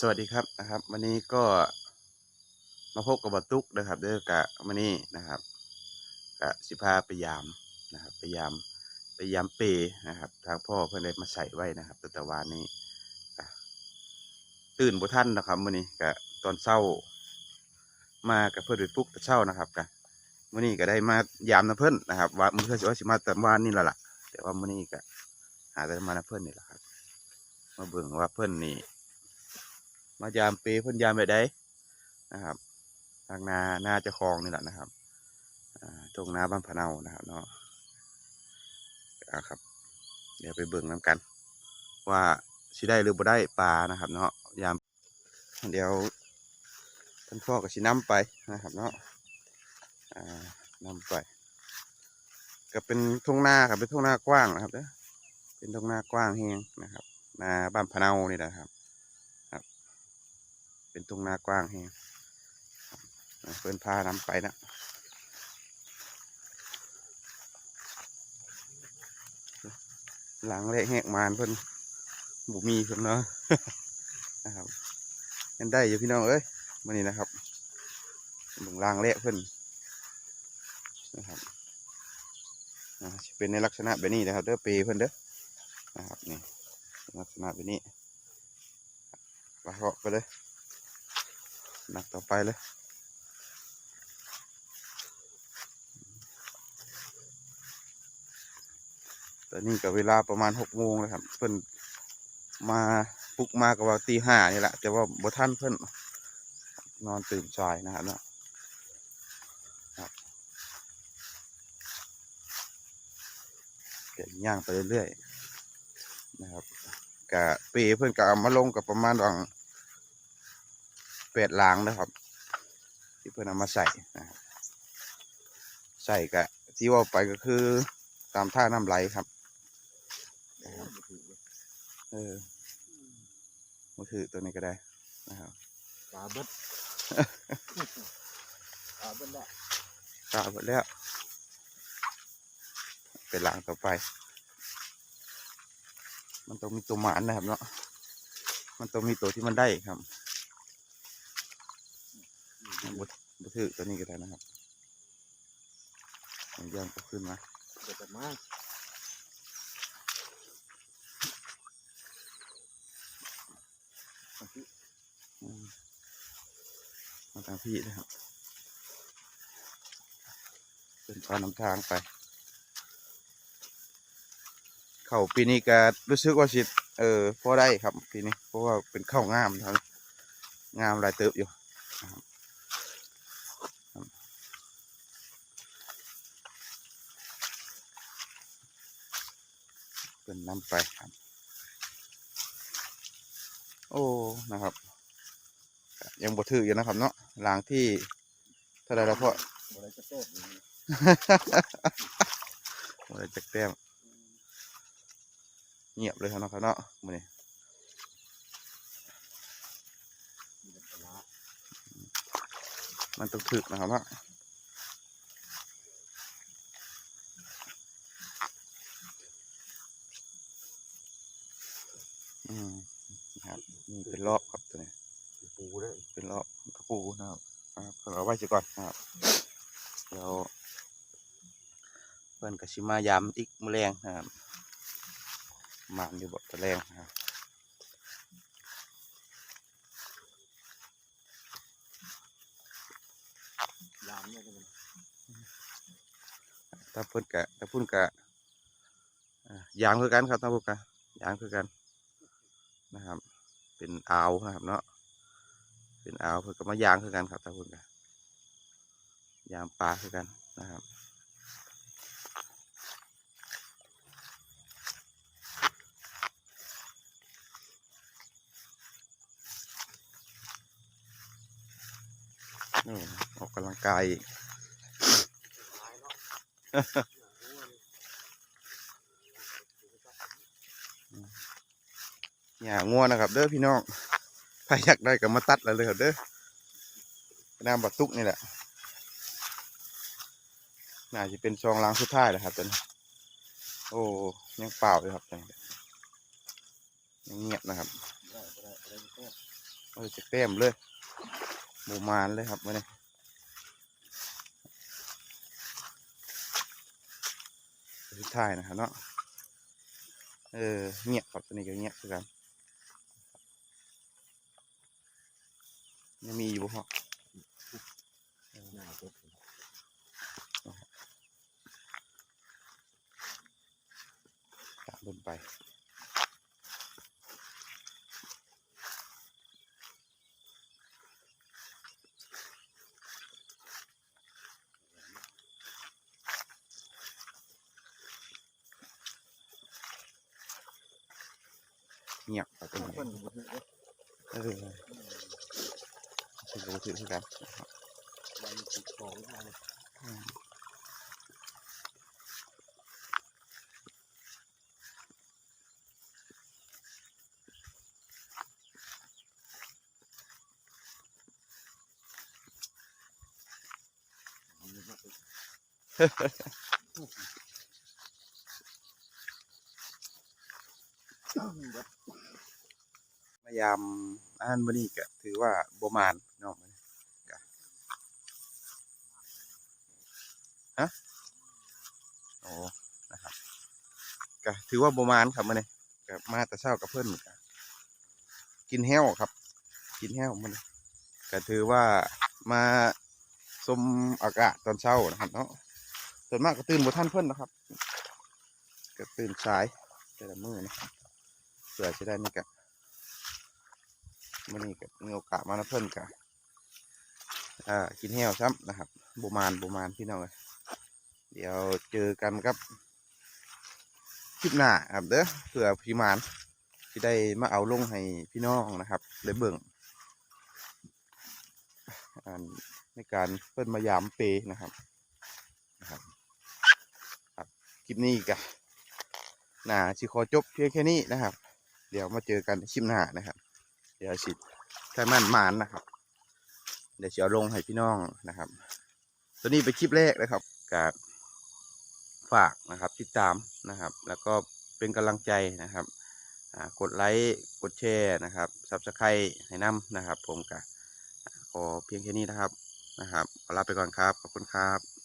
สวัสดีครับนะครับ วันนี้ก็มาพบกับบัตุกนะครับเด้อกะวันนี้นะครับ กะสิพาไปยามนะครับไปยามไปยามเปนะครับ ทางพ่อเพื่อนได้มาใส่ไว้นะครับตั้งแต่วานนี้ตื่นบ่ท่านนะครับวันนี้กะตอนเช้า มากับเพื่อนไปปลุกแต่เช้านะครับกะวันนี้ก็ได้มายามนะเพื่อนนะครับว่ามือเพื่อนสิว่าสิมาแต่วานนี่แหละล่ะแต่ว่าวันนี้ก็หาแต่มานะเพื่อนนี่แหละครับ มาเบิ่งว่าเพื่อนนี่ มายามเปเพิ่นยามไปได้นะครับทางนาหน้าเจะคลองนี่แหละนะครับอ่าตรงนาบ้านพะเนานะครับเนาะเอาครับ เดี๋ยวไปเบิ่งน้ำกัน ว่าสิได้หรือบ่ได้ปลานะครับ เนาะยามเดี๋ยวท่านพ่อก็สิน้ำไปนะครับ เนาะอ่านำไป ก็เป็นทุ่งนาครับเป็นทุ่งนากว้างนะครับเด้อเป็นทุ่งนากว้างแฮงนะครับนาบ้านพะเนานี่แหละครับ เป็นทุ่งนากว้างแฮงเพื่อนพานำไปนะหลังเละแหกมานเพิ่นบุมีเพิ่นเนาะนะครับยังได้อยู่พี่น้องเอ้ยมานี่นะครับบึงลางเละเพิ่นนะครับเป็นในลักษณะแบบนี้นะครับเด้อเปเพิ่นเด้อนะครับนี่ลักษณะแบบนี้ปเหาะไปเลย หนักต่อไปเลยตอนนี้ก็เวลาประมาณหกโมงเลยครับ เพิ่นมาปลุกมากับว่าตีห้านี่แหละแต่ว่าบ่ท่านเพิ่นนอนตื่นสายนะครับเนาะครับเก็บย่างไปเรื่อยๆนะครับกะปีเพิ่อนก็เอามาลงกับประมาณวัง เป็ดล้างนะครับ ที่เพื่อนเอามาใส่นะครับใส่กะที่ว่าไปก็คือตามท่าน้ำไหลครับเออมือถือตัวนี้ก็ได้นะครับปลาเบิดปลาเบิดละกาหมดแล้ว เป็ดล้างต่อไป มันต้องมีตัวหมานนะครับเนาะมันต้องมีตัวที่มันได้ครับ บดบดถือตัวนี้ก็ได้นะครับมันย่างก็ขึ้นมาเดี๋ยวจะมาอืมมาทางพี่นะครับเป็นพานำทางไป เข้าปีนี้ก็รู้สึกว่าสิเออพอได้ครับปีนี้เพราะว่าเป็นเข้าวงามทางงามหลายเติบอยู่นะครับครับ เป็นน้ำไปครับ โอ้นะครับ ยังบ่ถืออยู่นะครับเนาะหลางที่เท่าไรแล้วพ่อบ่ได้จะโตดเลยบ่ได้จักแต้มเงียบเลยครับเนาะครับเนาะมื้อนี้มีแต่ปลาร้ามันต้องถึกนะครับเนา อืมนะครับนี่เป็นรอบครับตัวนี้ปูได้เป็นรอบกระปูนะครับอ่าเพิ่นเอาไว้สิก่อนนะครับเดี๋ยวเพิ่นกสิมายามอีกมื้อแรงนะครับมานอยู่บ่ตะแรงนะครับยามเนี่ยก็มันถ้าเพิ่นกะถ้าพุ่นกะอ่ายามคือกันครับถ้าพุ่นกะยามคือกัน นะครับ เป็นอ่าวนะครับเนาะเป็นอ่าวเพิ่นก็มายางคือกันครับถ้าพุ่นกะยามปลาคือกันนะครับอืมออกกำลังกาย อีกตายเนาะอย่างัวนะครับ เด้อพี่น้องถ้าอยากได้ก็มาตัดเลยครับเด้อน้ำบักตุกนี่แหละน่าจะเป็นซองล้างสุดท้ายแหละครับตอนนี้โอ้ยังเปล่าเลยครับตอนนี้ยังเงียบนะครับได้บ่ได้บ่ได้จะโตดเออจะเต็มเลยหมูมานเลยครับมื่อนี้สุดท้ายนะครับเนาะเออเงียบครับตัวนี้ก็เงียบคือกัน ยังมีอยู่บ่ฮะหน้าปุ๊บตามเบิ่นไปเงียบครับตัวนี้เพิ่นก็บ่ถือ เด้อเออเป็นรู้สึกคือกันใบติดของทางอืมนี่ครับแบบพยายามอ่านวันนี้ก็ถือว่าบมานเนาะมื้อนี้ก็ฮะ โอ้นะครับก็ถือว่าบมานครับมื้อนี้ก็มาแต่เช้ากับเพิ่อนก็กินแห้วครับ กินแห้วมื้อนี้ก็ถือว่ามาชมอากาศตอนเช้านะครับเนาะส่วนมากก็ตื่นบ่ทันเพิ่อนนะครับ ก็ตื่นสายแต่ละมือนะครับเพื่อจะได้นี่ก็มื่นี้ก็มีโอกาสมานะเพิ่อนกะอ่ากินแห้วซ้ำนะครับบุมานบุมานพี่น้องเลย เดี๋ยวเจอกันครับคลิปหน้าครับเด้อเผื่อพี่มานที่ได้มาเอาลงให้พี่น้องนะครับได้เบิ่งอ่าในการเพิ่นมายามเปนะครับนะครับคลิปนี้กะหนาชิขอจบเพียงแค่นี้นะครับ เดี๋ยวมาเจอกันคลิปหน้านะครับ เดี๋ยวสิถ้ามันมานนะครับ เดี๋ยวจะเอลงให้พี่น้องนะครับ ตัวนี้เป็นคลิปแรกนะครับการ ฝากนะครับติดตามนะครับ แล้วก็เป็นกำลังใจนะครับกดไลค์กดแชร์นะครับซับสไครต์ให้นำนะครับ ผมกะขอเพียงแค่นี้นะครับนะครับขอลาไปก่อนครับขอบคุณครับ